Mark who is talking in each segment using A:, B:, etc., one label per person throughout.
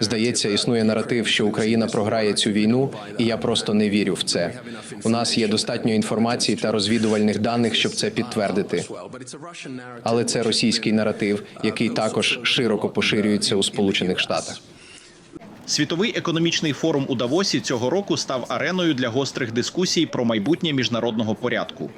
A: Здається, існує наратив, що Україна програє цю війну, і я просто не вірю в це. У нас є достатньо інформації та розвідувальних даних, щоб це підтвердити. Але це російський наратив, який також широко поширюється у Сполучених Штатах.
B: Світовий економічний форум у Давосі цього року став ареною для гострих дискусій про майбутнє міжнародного порядку.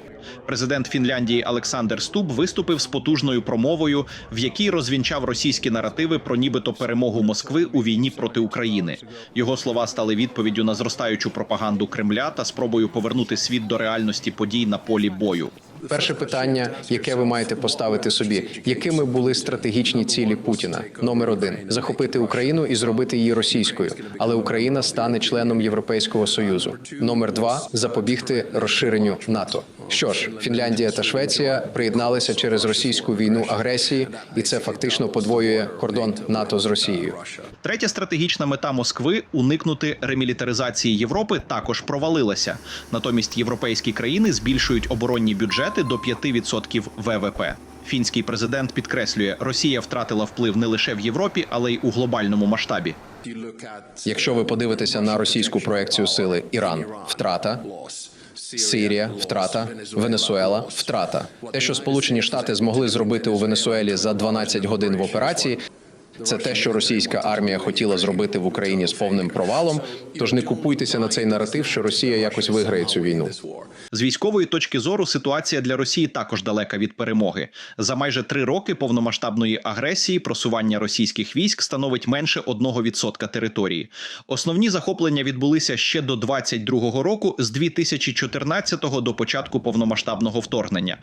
B: Президент Фінляндії Олександр Стуб виступив з потужною промовою, в якій розвінчав російські наративи про нібито перемогу Москви у війні проти України. Його слова стали відповіддю на зростаючу пропаганду Кремля та спробою повернути світ до реальності подій на полі бою.
A: Перше питання, яке ви маєте поставити собі, якими були стратегічні цілі Путіна? Номер один захопити Україну і зробити її російською, але Україна стане членом Європейського союзу. Номер два запобігти розширенню НАТО. Що ж, Фінляндія та Швеція приєдналися через російську війну агресії, і це фактично подвоює кордон НАТО з Росією.
B: Третя стратегічна мета Москви уникнути ремілітаризації Європи також провалилася. Натомість європейські країни збільшують оборонні бюджети до 5% ВВП. Фінський президент підкреслює, Росія втратила вплив не лише в Європі, але й у глобальному масштабі.
A: Якщо ви подивитеся на російську проекцію сили Іран, втрата. Сирія, втрата, Венесуела, втрата. Те, що Сполучені Штати змогли зробити у Венесуелі за 12 годин в операції. Це те, що російська армія хотіла зробити в Україні з повним провалом. Тож не купуйтеся на цей наратив, що Росія якось виграє цю війну.
B: З військової точки зору ситуація для Росії також далека від перемоги. За майже три роки повномасштабної агресії просування російських військ становить менше 1% території. Основні захоплення відбулися ще до 22-го року, з 2014-го до початку повномасштабного вторгнення.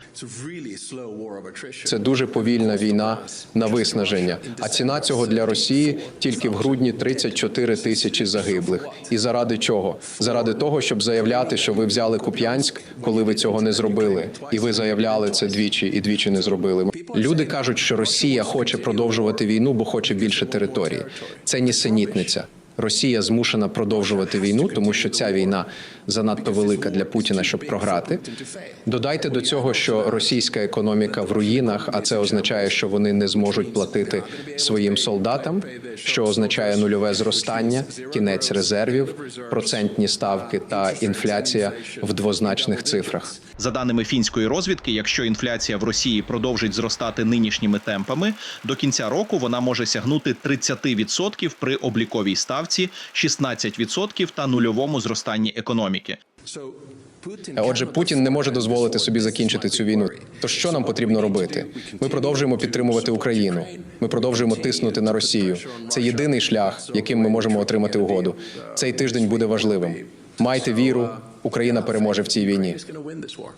A: Це дуже повільна війна на виснаження. А ціна цього для Росії тільки в грудні 34 тисячі загиблих. І заради чого? Заради того, щоб заявляти, що ви взяли Куп'янськ, коли ви цього не зробили, і ви заявляли це двічі і двічі не зробили. Люди кажуть, що Росія хоче продовжувати війну, бо хоче більше території. Це нісенітниця. Росія змушена продовжувати війну, тому що ця війна занадто велика для Путіна, щоб програти. Додайте до цього, що російська економіка в руїнах, а це означає, що вони не зможуть платити своїм солдатам, що означає нульове зростання, кінець резервів, процентні ставки та інфляція в двозначних цифрах.
B: За даними фінської розвідки, якщо інфляція в Росії продовжить зростати нинішніми темпами, до кінця року вона може сягнути 30% при обліковій ставці, 16% та нульовому зростанні економіки.
A: Отже, Путін не може дозволити собі закінчити цю війну. То що нам потрібно робити? Ми продовжуємо підтримувати Україну. Ми продовжуємо тиснути на Росію. Це єдиний шлях, яким ми можемо отримати угоду. Цей тиждень буде важливим. Майте віру, Україна переможе в цій війні.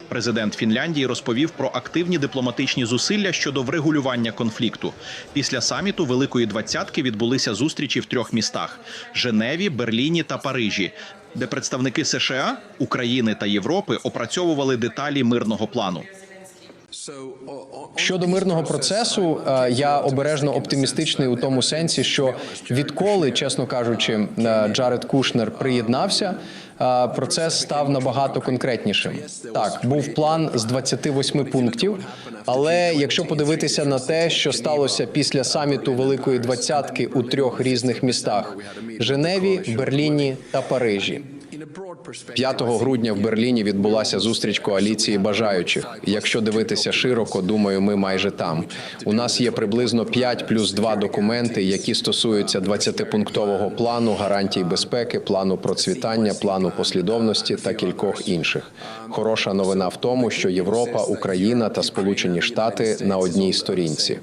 B: Президент Фінляндії розповів про активні дипломатичні зусилля щодо врегулювання конфлікту. Після саміту Великої двадцятки відбулися зустрічі в трьох містах: Женеві, Берліні та Парижі, де представники США, України та Європи опрацьовували деталі мирного плану.
A: Щодо мирного процесу, е, я обережно оптимістичний у тому сенсі, що відколи, чесно кажучи, е, Джаред Кушнер приєднався. Процес став набагато конкретнішим. Так, був план з 28 пунктів. Але якщо подивитися на те, що сталося після саміту Великої двадцятки у трьох різних містах: Женеві, Берліні та Парижі. 5 грудня в Берліні відбулася зустріч коаліції бажаючих. Якщо дивитися широко, думаю, ми майже там. У нас є приблизно 5 плюс 2 документи, які стосуються 20-пунктового плану гарантій безпеки, плану процвітання, плану послідовності та кількох інших. Хороша новина в тому, що Європа, Україна та Сполучені Штати на одній сторінці.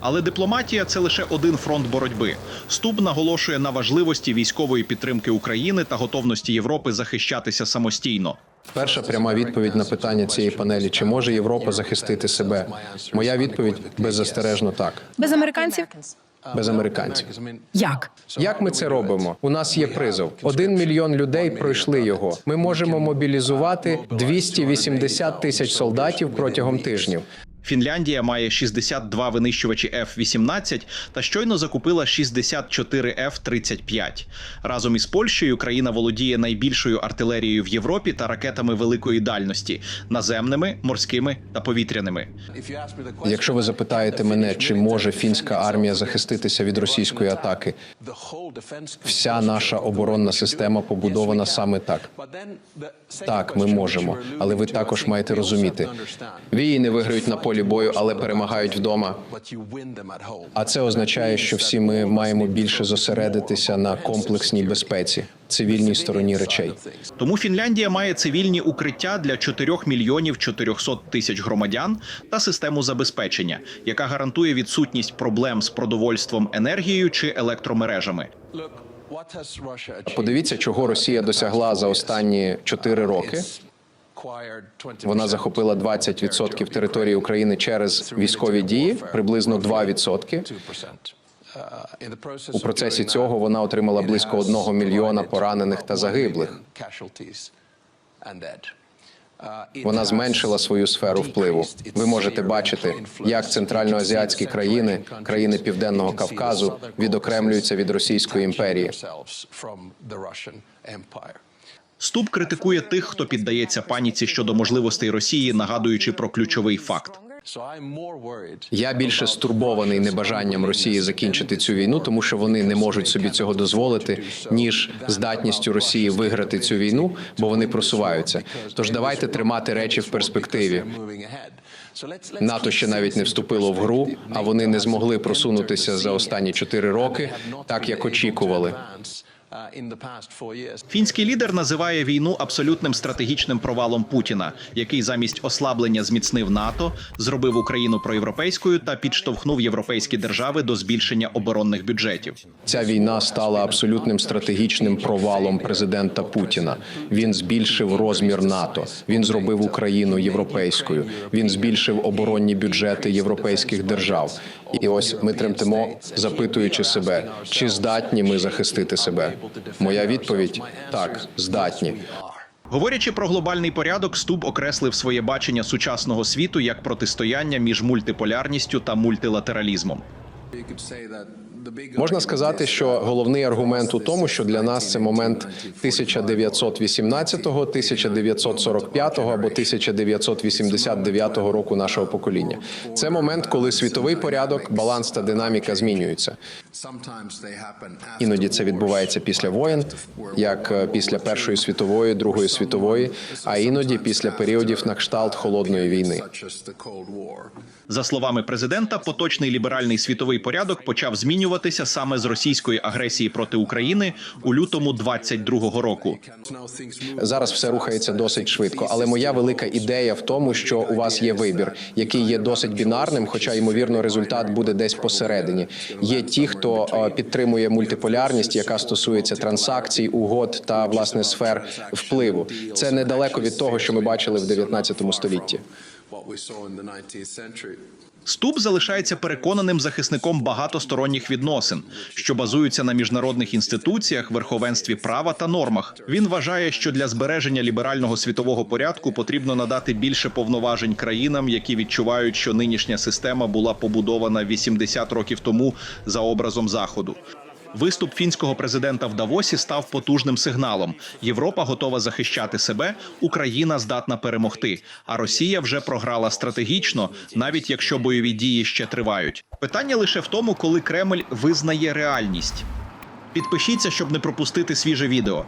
B: Але дипломатія це лише один фронт боротьби. Стуб наголошує на важливості військової підтримки України та готовності Європи захищатися самостійно.
A: Перша пряма відповідь на питання цієї панелі: чи може Європа захистити себе? Моя відповідь беззастережно так,
C: Без американців?
A: без американців.
C: Як?
A: Як ми це робимо? У нас є призов. Один мільйон людей пройшли його. Ми можемо мобілізувати 280 тисяч солдатів протягом тижнів.
B: Фінляндія має 62 винищувачі F-18 та щойно закупила 64 F-35. Разом із Польщею країна володіє найбільшою артилерією в Європі та ракетами великої дальності наземними, морськими та повітряними.
A: Якщо ви запитаєте мене, чи може фінська армія захиститися від російської атаки, вся наша оборонна система побудована саме так. Так, ми можемо, але ви також маєте розуміти. Вії не виграють на полі бою, але перемагають вдома. А це означає, що всі ми маємо більше зосередитися на комплексній безпеці, цивільній стороні речей.
B: Тому Фінляндія має цивільні укриття для 4 мільйонів 400 тисяч громадян та систему забезпечення, яка гарантує відсутність проблем з продовольством, енергією чи електромережами.
A: Подивіться, чого Росія досягла за останні чотири роки. Вона захопила 20% території України через військові дії, приблизно 2%. У процесі цього вона отримала близько одного мільйона поранених та загиблих. Вона зменшила свою сферу впливу. Ви можете бачити, як центральноазіатські країни, країни Південного Кавказу, відокремлюються від Російської імперії.
B: Ступ критикує тих, хто піддається паніці щодо можливостей Росії, нагадуючи про ключовий факт.
A: Я більше стурбований небажанням Росії закінчити цю війну, тому що вони не можуть собі цього дозволити, ніж здатністю Росії виграти цю війну, бо вони просуваються. Тож давайте тримати речі в перспективі. НАТО ще навіть не вступило в гру, а вони не змогли просунутися за останні чотири роки, так як очікували.
B: Фінський лідер називає війну абсолютним стратегічним провалом Путіна, який замість ослаблення зміцнив НАТО, зробив Україну проєвропейською та підштовхнув європейські держави до збільшення оборонних бюджетів.
A: Ця війна стала абсолютним стратегічним провалом президента Путіна. Він збільшив розмір НАТО. Він зробив Україну європейською. Він збільшив оборонні бюджети європейських держав. І ось ми тремтимо, запитуючи себе, чи здатні ми захистити себе. Моя відповідь так, здатні.
B: Говорячи про глобальний порядок, Стуб окреслив своє бачення сучасного світу як протистояння між мультиполярністю та мультилатералізмом.
A: Можна сказати, що головний аргумент у тому, що для нас це момент 1918, 1945 або 1989 року нашого покоління. Це момент, коли світовий порядок, баланс та динаміка змінюються. Іноді це відбувається після воєн, як е, після Першої світової, Другої світової, а іноді після періодів на кшталт холодної війни.
B: За словами президента, поточний ліберальний світовий порядок почав змінюватися саме з російської агресії проти України у лютому 22-го року.
A: Зараз все рухається досить швидко, але моя велика ідея в тому, що у вас є вибір, який є досить бінарним, хоча ймовірно результат буде десь посередині. Є ті, хто е, підтримує мультиполярність, яка стосується транзакцій, угод та власне сфер впливу. Це недалеко від того, що ми бачили в 19 столітті.
B: Ступ залишається переконаним захисником багатосторонніх відносин, що базуються на міжнародних інституціях, верховенстві права та нормах. Він вважає, що для збереження ліберального світового порядку потрібно надати більше повноважень країнам, які відчувають, що нинішня система була побудована 80 років тому за образом заходу. Виступ фінського президента в Давосі став потужним сигналом. Європа готова захищати себе, Україна здатна перемогти. А Росія вже програла стратегічно, навіть якщо бойові дії ще тривають. Питання лише в тому, коли Кремль визнає реальність. Підпишіться, щоб не пропустити свіже відео.